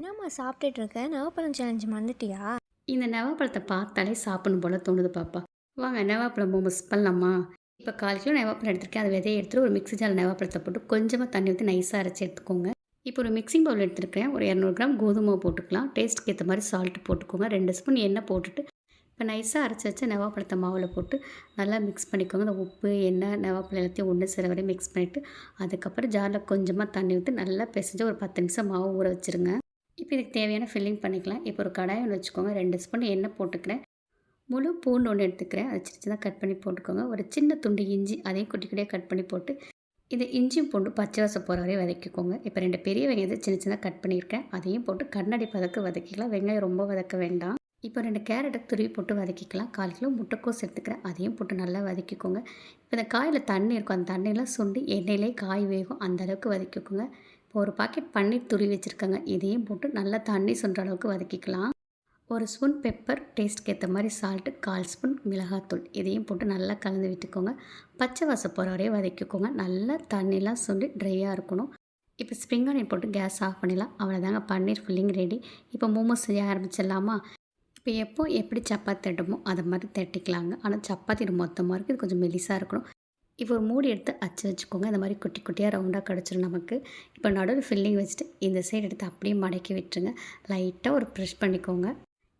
என்னம்மா சாப்பிட்டுட்டு இருக்க நவப்பழம் சேலஞ்சு மறந்துட்டியா? இந்த நவாப்பழத்தை பார்த்தாலே சாப்பிடணும் போல தோணுது பாப்பா. வாங்க நவாப்பழம் மோமோஸ் பண்ணலாமா? இப்போ கால் கிலோ நவாப்பழம் எடுத்துருக்கேன். அதை விதையை எடுத்துட்டு ஒரு மிக்ஸி ஜார் நவாப்பழத்தை போட்டு கொஞ்சமாக தண்ணி ஊற்றி நைஸாக அரைச்சி எடுத்துக்கோங்க. இப்போ ஒரு மிக்சிங் பவுல் எடுத்துருக்கேன். ஒரு இரநூறு கிராம் கோதுமை போட்டுக்கலாம். டேஸ்ட்டுக்கு ஏற்ற மாதிரி சால்ட் போட்டுக்கோங்க. ரெண்டு ஸ்பூன் எண்ணெய் போட்டுட்டு இப்போ நைஸாக அரைச்சி வச்ச நவாப்பழத்தை மாவில் போட்டு நல்லா மிக்ஸ் பண்ணிக்கோங்க. அந்த உப்பு எண்ணெய் நவாப்பழம் எல்லாத்தையும் ஒன்று சில வரை மிக்ஸ் பண்ணிவிட்டு அதுக்கப்புறம் ஜாரில் கொஞ்சமாக தண்ணி ஊற்றி நல்லா பிசைஞ்சு ஒரு பத்து நிமிஷம் மாவு ஊற வச்சுருங்க. இப்போ இதுக்கு தேவையான ஃபில்லிங் பண்ணிக்கலாம். இப்போ ஒரு கடாய் ஒன்று வச்சுக்கோங்க. ரெண்டு ஸ்பூன் எண்ணெய் போட்டுக்கிறேன். முழு பூண்டு ஒன்று எடுத்துக்கிறேன். அதை சின்ன சின்னதாக கட் பண்ணி போட்டுக்கோங்க. ஒரு சின்ன துண்டு இஞ்சி அதையும் குட்டி குட்டியாக கட் பண்ணி போட்டு இது இஞ்சியும் பூண்டு பச்சை வாசம் போகிற வரையும் வதக்கிக்கோங்க. இப்போ ரெண்டு பெரிய வெங்காயத்தை சின்ன சின்னதாக கட் பண்ணியிருக்கேன். அதையும் போட்டு கண்ணாடி பதக்க வதக்கிக்கலாம். வெங்காயம் ரொம்ப வதக்க வேண்டாம். இப்போ ரெண்டு கேரட்டை துருவி போட்டு வதக்கிக்கலாம். கால் கிலோ முட்டைக்கோஸ் எடுத்துக்கிறேன். அதையும் போட்டு நல்லா வதக்கிக்கோங்க. இப்போ இந்த காயில் தண்ணி இருக்கும். அந்த தண்ணியெலாம் சுண்டு எண்ணெயிலே காய் வேகும். அந்த அளவுக்கு வதக்கிக்கோங்க. இப்போ ஒரு பாக்கெட் பன்னீர் துருவி வச்சுருக்காங்க. இதையும் போட்டு நல்லா தண்ணி சொல்கிற அளவுக்கு வதக்கிக்கலாம். ஒரு ஸ்பூன் பெப்பர் டேஸ்ட்க்கு ஏற்ற மாதிரி சால்ட்டு கால் ஸ்பூன் மிளகாத்தூள். இதையும் போட்டு நல்லா கலந்து விட்டுக்கோங்க. பச்சை வாசம் போகிற வரையும் வதக்கிக்கோங்க. நல்லா தண்ணிலாம் சொல்லி ட்ரையாக இருக்கணும். இப்போ ஸ்ப்ரிங் ஆனியன் போட்டு கேஸ் ஆஃப் பண்ணிடலாம். அவ்வளோதாங்க பன்னீர் ஃபில்லிங் ரெடி இப்போ மோமோஸ் செய்ய ஆரம்பிச்சிடலாமா? இப்போ எப்போ எப்படி சப்பாத்தி தட்டுமோ அதை மாதிரி தட்டிக்கலாங்க. ஆனால் சப்பாத்தி மொத்தமாக இருக்குது இது கொஞ்சம் மெலிசாக இருக்கணும். இப்போ ஒரு மூடி எடுத்து அச்சு வச்சுக்கோங்க. இந்த மாதிரி குட்டி குட்டியாக ரவுண்டாக கிடச்சிரும் நமக்கு. இப்போ நடுவில் ஃபில்லிங் வச்சுட்டு இந்த சைடு எடுத்து அப்படியே மடக்கி விட்டுருங்க. லைட்டாக ஒரு ப்ரெஷ் பண்ணிக்கோங்க.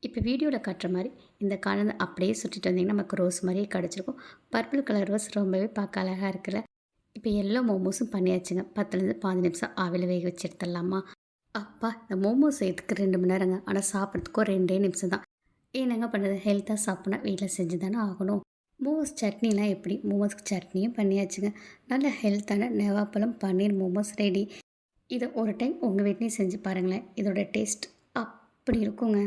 இப்போ வீடியோவில் காட்டுற மாதிரி இந்த காலந்து அப்படியே சுற்றிட்டு வந்தீங்கன்னா நமக்கு ரோஸ் மாதிரியே கிடச்சிருக்கும். பர்பிள் கலர் ரோஸ் ரொம்பவே பார்க்க அழகாக இருக்குல்ல. இப்போ எல்லா மோமோஸும் பண்ணியாச்சுங்க. பத்துலேருந்து பாஞ்சு நிமிஷம் ஆவியில் வேக வச்சு எடுத்துடலாமா? அப்பா இந்த மோமோஸ் செய்யறதுக்கு ரெண்டு மணி நேரங்க. ஆனால் சாப்பிட்றதுக்கும் ரெண்டே நிமிஷம் தான் என்னங்க பண்ணுறது? ஹெல்த்தாக சாப்பிட்னா வீட்டில் செஞ்சு தானே ஆகணும். மோமோஸ் சட்னிலாம் எப்படி? மோமோஸ்க்கு சட்னியும் பண்ணியாச்சுங்க. நல்ல ஹெல்த்தான நெவாப்பழம் பன்னீர் மோமோஸ் ரெடி இதை ஒரு டைம் உங்கள் வீட்லேயும் செஞ்சு பாருங்களேன். இதோட டேஸ்ட் அப்படி இருக்குங்க.